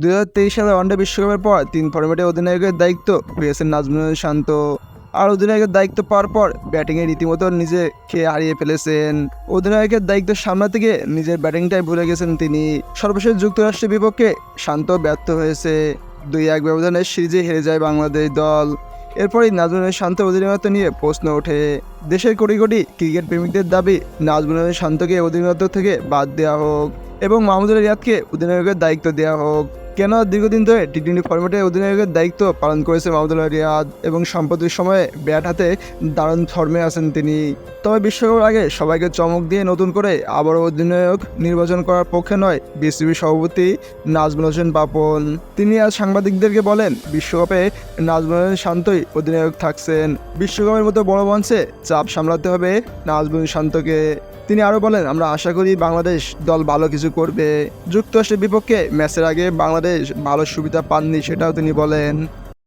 দুই হাজার তেইশ সালে ওয়ানডে বিশ্বকাপের পর তিন ফর্মেটে অধিনায়কের দায়িত্ব পেয়েছেন নাজমুল শান্ত। আর অধিনায়কের দায়িত্ব পাওয়ার পর ব্যাটিংয়ে রীতিমতো নিজে খেয়ে হারিয়ে ফেলেছেন। অধিনায়কের দায়িত্ব সামলাতে গিয়ে নিজের ব্যাটিংটাই ভুলে গেছেন তিনি। সর্বশেষ যুক্তরাষ্ট্রের বিপক্ষে শান্ত ব্যর্থ হয়েছে। দুই এক ব্যবধানে সিরিজে হেরে যায় বাংলাদেশ দল। এরপরই নাজমুলের শান্ত অধিনায়কত্ব নিয়ে প্রশ্ন ওঠে। দেশের কোটি কোটি ক্রিকেট প্রেমিকদের দাবি নাজমুলের শান্তকে অধিনায়কত্ব থেকে বাদ দেওয়া হোক এবং মাহমুদুল রিয়াদকে অধিনায়কের দায়িত্ব দেওয়া হোক। কেন দীর্ঘদিন ধরে টি টোয়েন্টি ফর্মেটে অধিনায়কের দায়িত্ব পালন করেছে মাহমুদুল রিয়াদ এবং সাম্প্রতিক সময়ে ব্যাট হাতে দারুণ ফর্মে আছেন তিনি। তবে বিশ্বকাপের আগে সবাইকে চমক দিয়ে নতুন করে আবারও অধিনায়ক নির্বাচন করার পক্ষে নয়, বিসিবি সভাপতি নাজমুল হোসেন পাপন তিনি আজ সাংবাদিকদেরকে বলেন, বিশ্বকাপে নাজমুল হোসেন শান্তই অধিনায়ক থাকছেন। বিশ্বকাপের মতো বড় মঞ্চে চাপ সামলাতে হবে নাজমুল শান্তকে। তিনি আরও বলেন, আমরা আশা করি বাংলাদেশ দল ভালো কিছু করবে। যুক্তরাষ্ট্রের বিপক্ষে ম্যাচের আগে বাংলাদেশ ভালো সুবিধা পাননি, সেটাও তিনি বলেন।